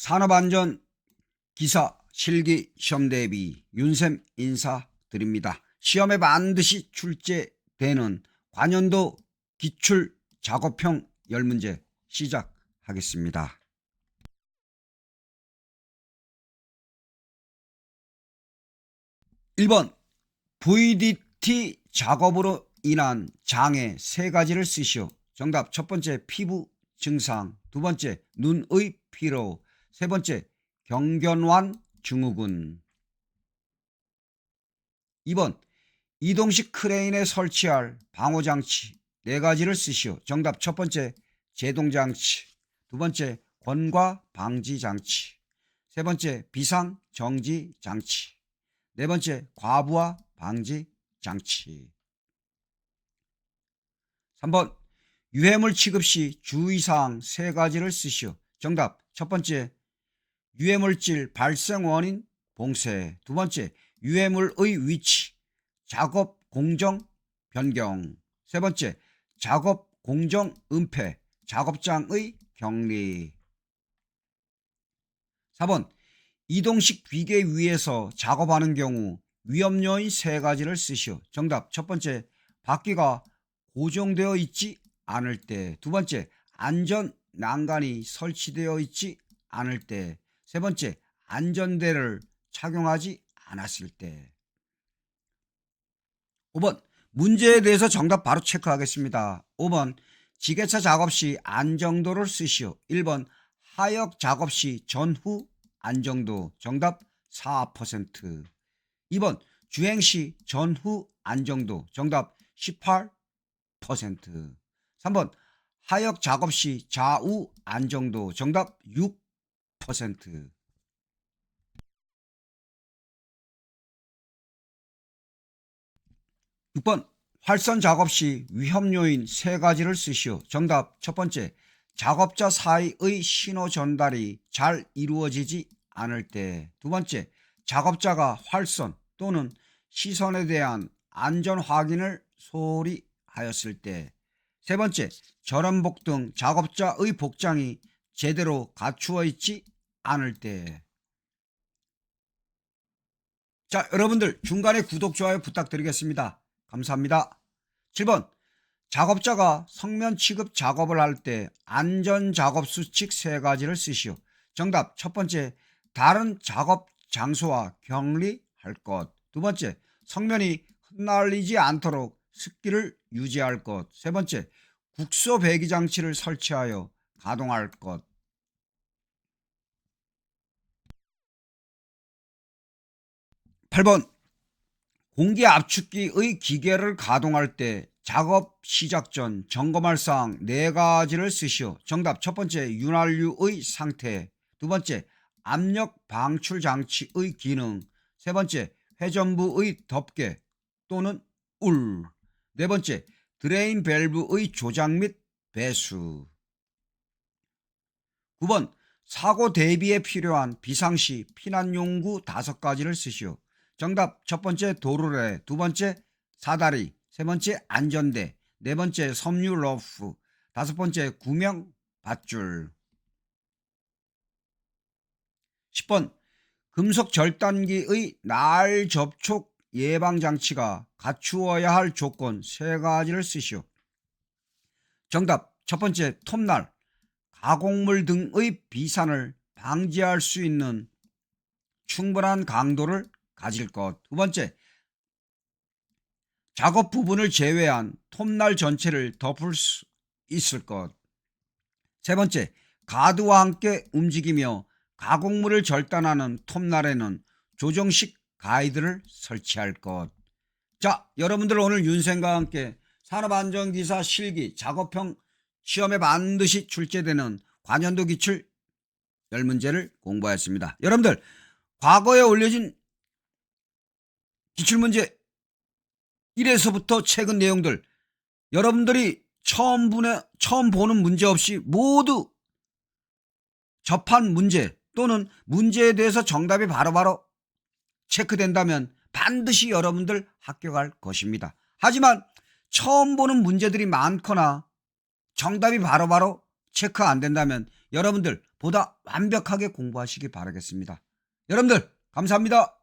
산업안전 기사 실기 시험 대비 윤샘 인사드립니다. 시험에 반드시 출제되는 관연도 기출 작업형 열문제 시작하겠습니다. 1번 VDT 작업으로 인한 장애 세 가지를 쓰시오. 정답 첫 번째 피부 증상, 두 번째 눈의 피로, 세 번째 경견완 증후군. 2번 이동식 크레인에 설치할 방호장치 네 가지를 쓰시오. 정답 첫 번째 제동장치, 두 번째 권과 방지장치, 세 번째 비상 정지 장치, 네 번째 과부하 방지 장치. 3번 유해물 취급 시 주의사항 세 가지를 쓰시오. 정답 첫 번째 유해물질 발생 원인 봉쇄. 두 번째 유해물의 위치 작업 공정 변경. 세 번째 작업 공정 은폐 작업장의 격리. 4번 이동식 비계 위에서 작업하는 경우 위험 요인 세 가지를 쓰시오. 정답. 첫 번째 바퀴가 고정되어 있지 않을 때, 두 번째 안전 난간이 설치되어 있지 않을 때, 세 번째 안전대를 착용하지 않았을 때. 5번 문제에 대해서 정답 바로 체크하겠습니다. 5번 지게차 작업 시 안정도를 쓰시오. 1번 하역 작업 시 전후 안정도 정답 4%. 2번 주행 시 전후 안정도 정답 18%. 3번 하역 작업 시 좌우 안정도 정답 6%. 6번 활선 작업 시 위험 요인 세 가지를 쓰시오. 정답 첫 번째 작업자 사이의 신호 전달이 잘 이루어지지 않을 때. 두 번째 작업자가 활선 또는 시선에 대한 안전 확인을 소홀히 하였을 때. 세 번째 절원복 등 작업자의 복장이 제대로 갖추어 있지 않을 때. 자, 여러분들 중간에 구독, 좋아요 부탁드리겠습니다. 감사합니다. 7번. 작업자가 성면 취급 작업을 할 때 안전 작업 수칙 세 가지를 쓰시오. 정답. 첫 번째, 다른 작업 장소와 격리할 것. 두 번째, 성면이 흩날리지 않도록 습기를 유지할 것. 세 번째, 국소 배기 장치를 설치하여 가동할 것. 8번 공기 압축기의 기계를 가동할 때 작업 시작 전 점검할 사항 네 가지를 쓰시오. 정답 첫 번째 윤활유의 상태, 두 번째 압력 방출 장치의 기능, 세 번째 회전부의 덮개 또는 울, 네 번째 드레인 밸브의 조작 및 배수. 9번 사고 대비에 필요한 비상시 피난용구 다섯 가지를 쓰시오. 정답 첫 번째 도르래, 두 번째 사다리, 세 번째 안전대, 네 번째 섬유 러프, 다섯 번째 구명 밧줄. 10번 금속 절단기의 날 접촉 예방 장치가 갖추어야 할 조건 세 가지를 쓰시오. 정답 첫 번째 톱날, 가공물 등의 비산을 방지할 수 있는 충분한 강도를 가질 것. 두 번째, 작업 부분을 제외한 톱날 전체를 덮을 수 있을 것. 세 번째, 가드와 함께 움직이며 가공물을 절단하는 톱날에는 조정식 가이드를 설치할 것. 자, 여러분들 오늘 윤생과 함께 산업안전기사 실기 작업형 시험에 반드시 출제되는 관연도 기출 열 문제를 공부하였습니다. 여러분들 과거에 올려진 기출문제 1에서부터 최근 내용들 여러분들이 처음 보내, 처음 보는 문제 없이 모두 접한 문제 또는 문제에 대해서 정답이 바로 바로 체크된다면 반드시 여러분들 합격할 것입니다. 하지만 처음 보는 문제들이 많거나 정답이 바로바로 체크 안 된다면 여러분들 보다 완벽하게 공부하시기 바라겠습니다. 여러분들 감사합니다.